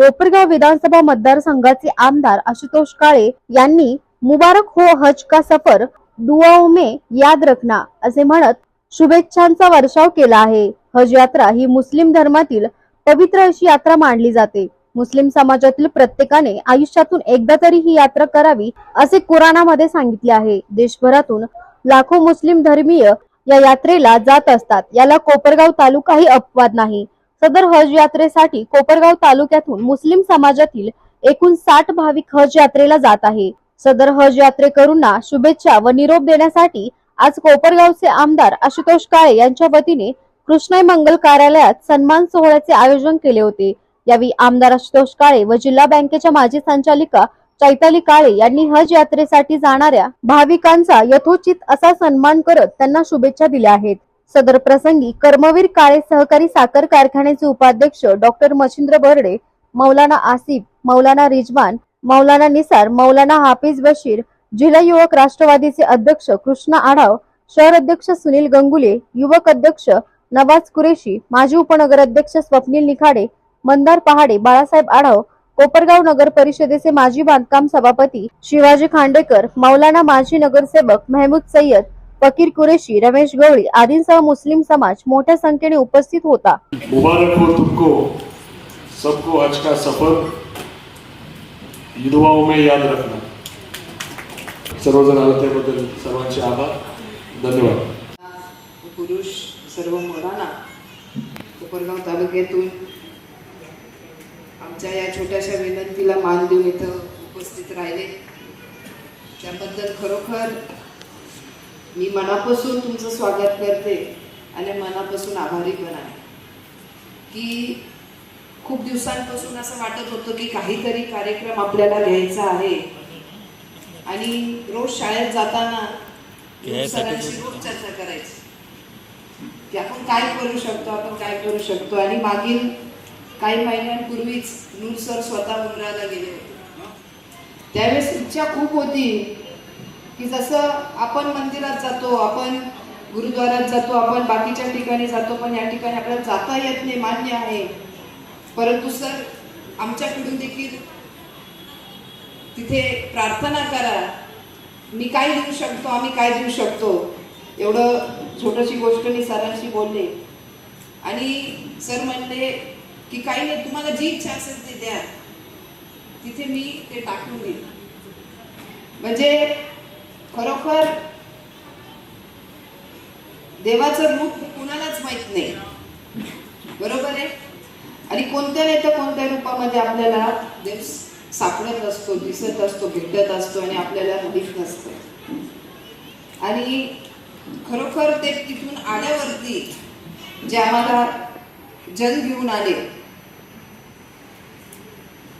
कोपरगाव विधानसभा मतदारसंघाचे आमदार आशुतोष काळे यांनी मुबारक हो हज का सफर दुआओं में याद रखना असे म्हणत शुभेच्छांचा वर्षाव केला आहे. हज यात्रा ही मुस्लिम धर्मातील पवित्र अशी यात्रा मानली जाते. मुस्लिम समाजातील प्रत्येकाने आयुष्यातून एकदा तरी ही यात्रा करावी असे कुराणामध्ये सांगितले आहे. देशभरातून लाखो मुस्लिम धर्मीय या यात्रेला जात असतात. याला कोपरगाव तालुकाही अपवाद नाही. सदर हज यात्रेसाठी कोपरगाव तालुक्यातून मुस्लिम समाजातील एकूण साठ भाविक हज यात्रेला जात आहे. सदर हज यात्रेकरूंना शुभेच्छा व निरोप देण्यासाठी आज कोपरगावचे आमदार आशुतोष काळे यांच्या वतीने कृष्णाई मंगल कार्यालयात सन्मान सोहळ्याचे आयोजन केले होते. यावेळी आमदार आशुतोष काळे व जिल्हा बँकेच्या माजी संचालिका चैताली काळे यांनी हज यात्रेसाठी जाणाऱ्या भाविकांचा यथोचित असा सन्मान करत त्यांना शुभेच्छा दिल्या आहेत. सदर प्रसंगी कर्मवीर काळे सहकारी साखर कारखान्याचे उपाध्यक्ष डॉक्टर मच्छिंद्र बर्डे मौलाना आसिफ मौलाना रिजवान मौलाना निसार मौलाना हाफिज बशीर जिल्हा युवक राष्ट्रवादीचे अध्यक्ष कृष्णा आढाव शहर अध्यक्ष सुनील गंगुले युवक अध्यक्ष नवाज कुरेशी माजी उपनगर अध्यक्ष स्वप्नील निखाडे मंदार पहाडे बाळासाहेब आढाव कोपरगाव नगर परिषदेचे माजी बांधकाम सभापती शिवाजी खांडेकर मौलाना माजी नगरसेवक महमूद सय्यद फकीर कुरेशी रमेश गवळी आदींसह मुस्लिम समाज मोठ्या संख्येने उपस्थित होता. मुबारक हो तुमको सबको हज का सफर दुआओं में याद रखना। सर्वजण आले त्याबद्दल सर्वांचे आभार धन्यवाद. पुरुष सर्व मुलांना कोपरगाव तालुक्यातून आमच्या या छोट्याशा विनंतीला मान देऊन इथं उपस्थित राहिले. त्याबद्दल खरोखर मी मनापासून तुमचं स्वागत करते आणि मनापासून आभारी पण आहे. की खूप दिवसांपासून असं वाटत होतं की काहीतरी कार्यक्रम आपल्याला घ्यायचा आहे. आणि रोज शाळेत जाताना सरांशी रोज चर्चा करायची. की आपण काय करू शकतो आपण काय करू शकतो? आणि मागील काही महिन्यांपूर्वीच नूर सर स्वतः उमराला गेले होते. त्यावेळेस इच्छा खूप होती की जसं आपण मंदिरात जातो आपण गुरुद्वारात जातो आपण बाकीच्या ठिकाणी जातो पण या ठिकाणी आपल्याला जाता येत नाही मान्य आहे. परंतु सर आमच्याकडून देखील तिथे प्रार्थना करा. मी काय देऊ शकतो आम्ही काय देऊ शकतो? एवढं छोटीशी गोष्ट मी सरांशी बोलले. आणि सर म्हणले की काही नाही तुम्हाला जी इच्छा असेल ते द्या. तिथे मी ते टाकून देईन म्हणजे खरोखर देवाचं रूप कुणालाच माहीत नाही. बरोबर आहे? आणि कोणत्या नाही तर कोणत्या रूपामध्ये आपल्याला देव सापडत असतो दिसत असतो भेटत असतो आणि आपल्याला माहीत नसतं. आणि खरोखर ते तिथून आल्यावरती जे आम्हाला जल घेऊन आले.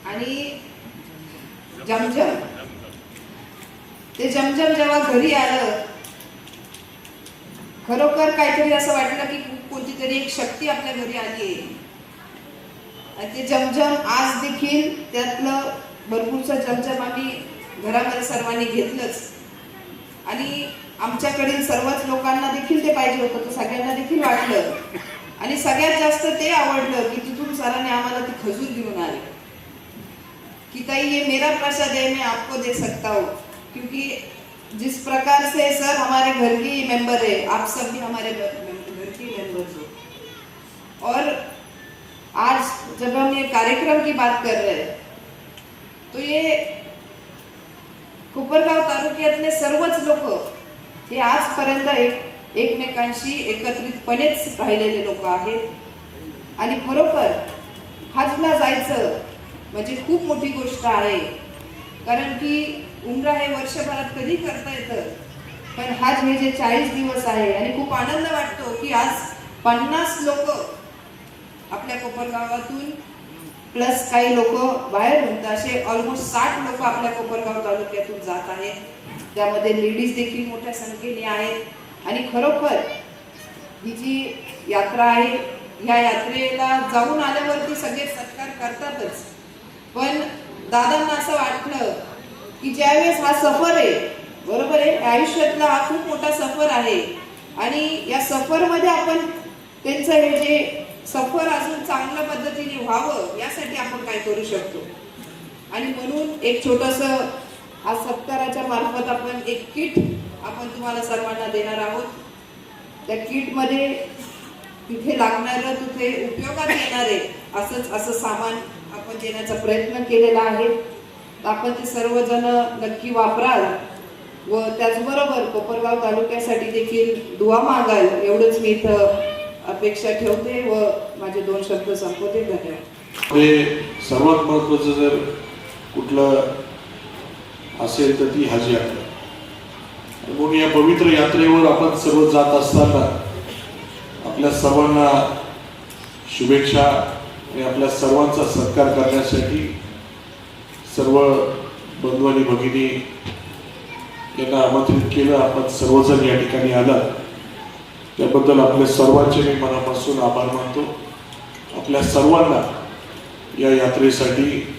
आणि जमजम. ते जमजम जेव्हा घरी आलं खरोखर काहीतरी असं वाटलं की कोणती तरी एक शक्ती आपल्या घरी आली आहे. आणि ते जमजम आज देखील त्यातलं भरपूरचं जमजम आम्ही घरामध्ये सर्वांनी घेतलंच. आणि आमच्याकडील सर्वच लोकांना देखील ते पाहिजे होतं तर सगळ्यांना देखील वाटलं. आणि सगळ्यात जास्त ते आवडलं की तिथून सरांनी आम्हाला ती खजूर घेऊन आले. की ताई ये मेरा प्रसाद आहे मी आपको दे सकता हूँ. क्योंकि जिस प्रकार से सर हमारे घर की मेंबर है आप सब भी हमारे घर की मेंबर्स हो। और आज जब हम ये कार्यक्रम की बात कर रहे हैं तो ये कोपरगाव तालुक्यातले सर्वच लोक हे। हो। आजपर्यंत एक एकमेकांशी एकत्रितपणेच राहिलेले लोक आहेत। आणि खरोखर हजला जायचं म्हणजे खूप मोठी गोष्ट आहे कारण की उमरा हे वर्षभरात कधी करता येतं? पण हज हे जे चाळीस दिवस आहे आणि खूप आनंद वाटतो की आज पन्नास लोक आपल्या कोपरगावातून प्लस काही लोक बाहेर तर असे ऑलमोस्ट साठ लोक आपल्या कोपरगाव तालुक्यातून जात आहेत. त्यामध्ये लेडीज देखील मोठ्या संख्येने आहेत. आणि खरोखर ही जी यात्रा आहे ह्या यात्रेला जाऊन आल्यावरती सगळे सत्कार करतातच. पण दादांना असं वाटलं की ज्यावेळेस हा सफर आहे बरोबर आहे? आयुष्यातला हा खूप मोठा सफर आहे. आणि या सफरमध्ये आपण त्यांचं हे जे सफर अजून चांगल्या पद्धतीने व्हावं यासाठी आपण काय करू शकतो? आणि म्हणून एक छोटस आज सत्काराच्या मार्फत आपण एक किट आपण तुम्हाला सर्वांना देणार आहोत. त्या किटमध्ये तिथे लागणारं तिथे उपयोगात येणार आहे असंच असं सामान आपण देण्याचा प्रयत्न केलेला आहे. आपण ते सर्वजण नक्की वापराल व त्याचबरोबर कोपरगाव तालुक्यासाठी देखील दुवा मागाल एवढंच मी इथं अपेक्षा ठेवते व माझे दोन शब्द संपवते. धन्यवाद. हे सर्वात महत्त्वाचं जर कुठलं असेल तर ती हज यात्रा. मग म्हणून या पवित्र यात्रेवर आपण सर्व जात असताना आपल्या सर्वांना शुभेच्छा आणि आपल्या सर्वांचा सत्कार करण्यासाठी सर्व बंधू आणि भगिनी यांना आमंत्रित केलं. आपण सर्वजण या ठिकाणी आलात. त्याबद्दल आपल्या सर्वांचे मी मनापासून आभार मानतो. आपल्या सर्वांना या यात्रेसाठी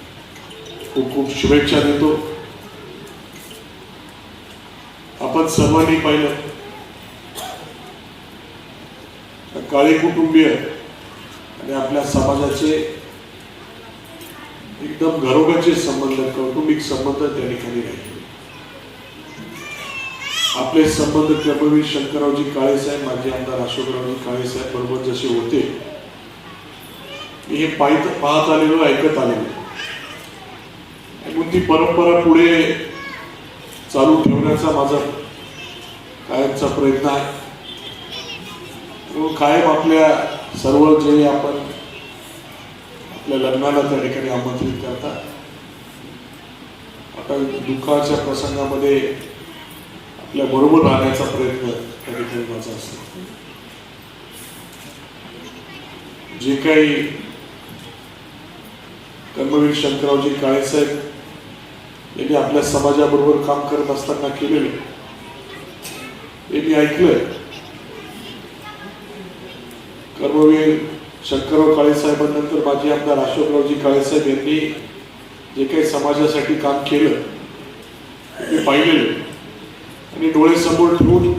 खूप खूप शुभेच्छा देतो. आपण सर्वांनी पाहिलं. काळे कुटुंबीय आणि आपल्या समाजाचे एकदम घरोघरचे संबंध कौटुंबिक संबंध त्या ठिकाणी राहिले आपले संबंध क्रमवीर शंकररावजी काळेसाहेब माजी आमदार अशोकरावजी काळेसाहेब बरोबर जसे होते मी हे पाहित पाहत आलेलो ऐकत आलेलो. आणि ती परंपरा पुढे चालू ठेवण्याचा माझा कायमचा प्रयत्न आहे. कायम आपल्या सर्व जे आपण आपल्या लग्नाला त्या ठिकाणी आमंत्रित करतात आता दुःखाच्या प्रसंगामध्ये आपल्या बरोबर राहण्याचा प्रयत्न त्या ठिकाणी माझा असतो. जे काही कर्मवीर शंकरावजी काळेसाहेब यांनी आपल्या समाजाबरोबर काम करत असताना केलेलं हे मी ऐकलंय. कर्मवीर शंकरराव काळेसाहेबांनंतर माजी आमदार अशोकरावजी काळेसाहेब यांनी जे काही समाजासाठी काम केलं ते पाहिलेलं. आणि डोळ्यासमोर ठेवून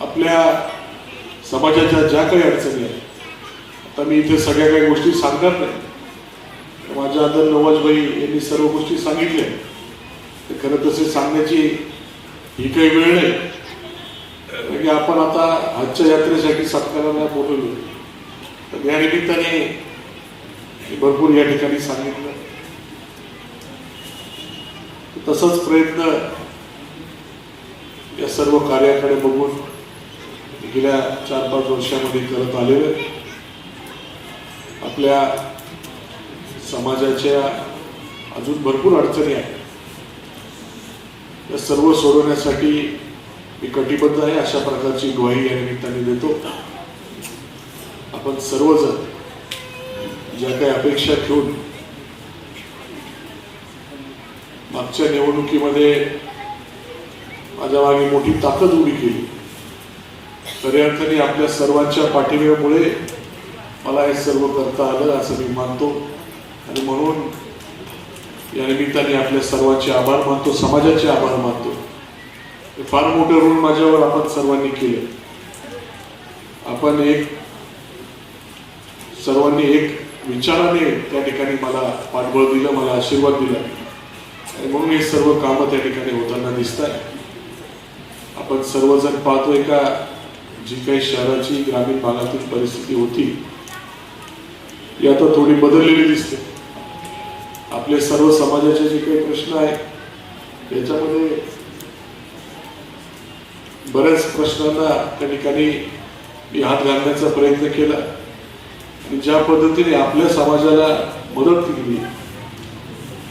आपल्या समाजाच्या ज्या काही अडचणी आहेत आता मी इथे सगळ्या काही गोष्टी सांगणार नाही. माझ्या आदर नवाजभाई यांनी सर्व गोष्टी सांगितल्या. ते खरं तसे सांगण्याची ही काही वेळ नाही. की आपण आता आजच्या यात्रेसाठी सत्काराला बोलवलो. तर या निमित्ताने भरपूर या ठिकाणी सांगितलं. तसंच प्रयत्न या सर्व कार्याकडे बघून गेल्या चार पाच वर्षामध्ये करत आलेलं आपल्या समाजाच्या अजून भरपूर अडचणी आहेत. त्या सर्व सोडवण्यासाठी मी कटिबद्ध आहे अशा प्रकारची ग्वाही या निमित्ताने देतो. आपण सर्वजण ज्या काही अपेक्षा ठेवून मागच्या निवडणुकीमध्ये माझ्या मागे मोठी ताकद उभी केली खऱ्या अर्थाने आपल्या सर्वांच्या पाठिंब्यामुळे मला हे सर्व करता आलं असं मी मानतो. आणि म्हणून या निमित्ताने आपल्या सर्वांचे आभार मानतो समाजाचे आभार मानतो. हे फार मोठं ऋण माझ्यावर आपण सर्वांनी केलं. आपण एक सर्वांनी एक विचाराने त्या ठिकाणी मला पाठबळ दिलं मला आशीर्वाद दिला. आणि म्हणून हे सर्व कामं त्या ठिकाणी होताना दिसत आहे आपण सर्वजण पाहतोय का जी काही शहराची ग्रामीण भागातील परिस्थिती होती ती आता थोडी बदललेली दिसते. आपले सर्व समाजाचे जे काही प्रश्न आहेत याच्यामध्ये बऱ्याच प्रश्नांना त्या ठिकाणी मी हात घालण्याचा प्रयत्न केला. आणि ज्या पद्धतीने आपल्या समाजाला मदत केली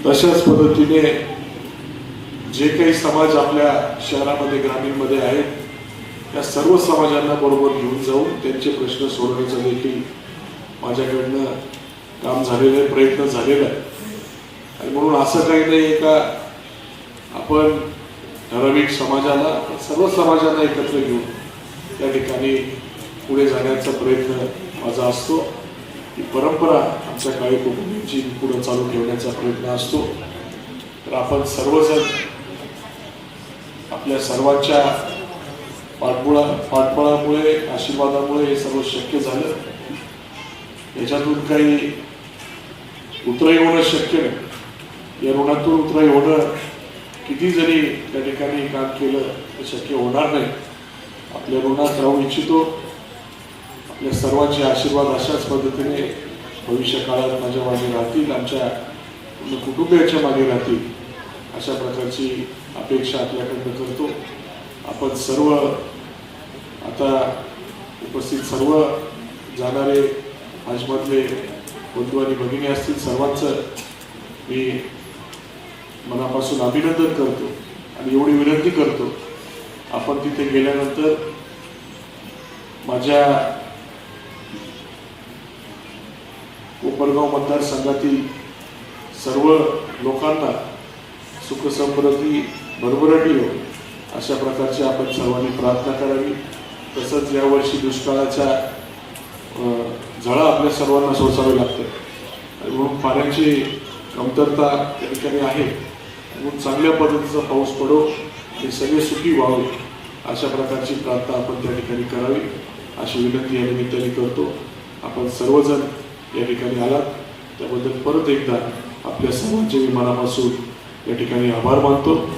तशाच पद्धतीने जे काही समाज आपल्या शहरामध्ये ग्रामीणमध्ये आहेत त्या सर्व समाजांना बरोबर घेऊन जाऊन त्यांचे प्रश्न सोडवण्याचा देखील माझ्याकडनं काम झालेलं आहे प्रयत्न झालेला आहे. आणि म्हणून असं काही नाही का आपण ठराविक समाजाला सर्व समाजाला एकत्र घेऊन त्या ठिकाणी पुढे जाण्याचा प्रयत्न माझा असतो. ही परंपरा आमच्या काळी कुटुंबींची पुढे चालू ठेवण्याचा प्रयत्न असतो. तर आपण सर्वजण आपल्या सर्वांच्या पाठबुळा पाठबळामुळे आशीर्वादामुळे हे सर्व शक्य झालं. याच्यातून काही उतराई होणं शक्य नाही. या ऋणातून उतराई होणं किती जरी त्या ठिकाणी काम केलं ते शक्य होणार नाही. आपल्या ऋणात राहू इच्छितो. आपल्या सर्वांचे आशीर्वाद अशाच पद्धतीने भविष्य काळात माझ्या मागे राहतील आमच्या कुटुंबियाच्या मागे राहतील. अशा प्रकारची अपेक्षा आपल्याकडनं करतो. आपण सर्व आता उपस्थित सर्व जाणारे आजमधले बंधू आणि भगिनी असतील सर्वांचं मी मनापासून अभिनंदन करतो आणि एवढी विनंती करतो. आपण तिथे गेल्यानंतर माझ्या कोपरगाव मतदारसंघातील सर्व लोकांना सुखसमृद्धी भरभराटी हो अशा प्रकारची आपण सर्वांनी प्रार्थना करावी. तसंच यावर्षी दुष्काळाच्या झळा आपल्या सर्वांना सोसावे लागतं आणि म्हणून पाण्याची कमतरता त्या ठिकाणी आहे. म्हणून चांगल्या पद्धतीचा पाऊस पडो हे सगळे सुखी व्हावे. अशा प्रकारची प्रार्थना आपण त्या ठिकाणी करावी. अशी विनंती या निमित्ताने करतो. आपण सर्वजण या ठिकाणी आलात. त्याबद्दल परत एकदा आपल्या सर्वांचे मी मनापासून या ठिकाणी आभार मानतो.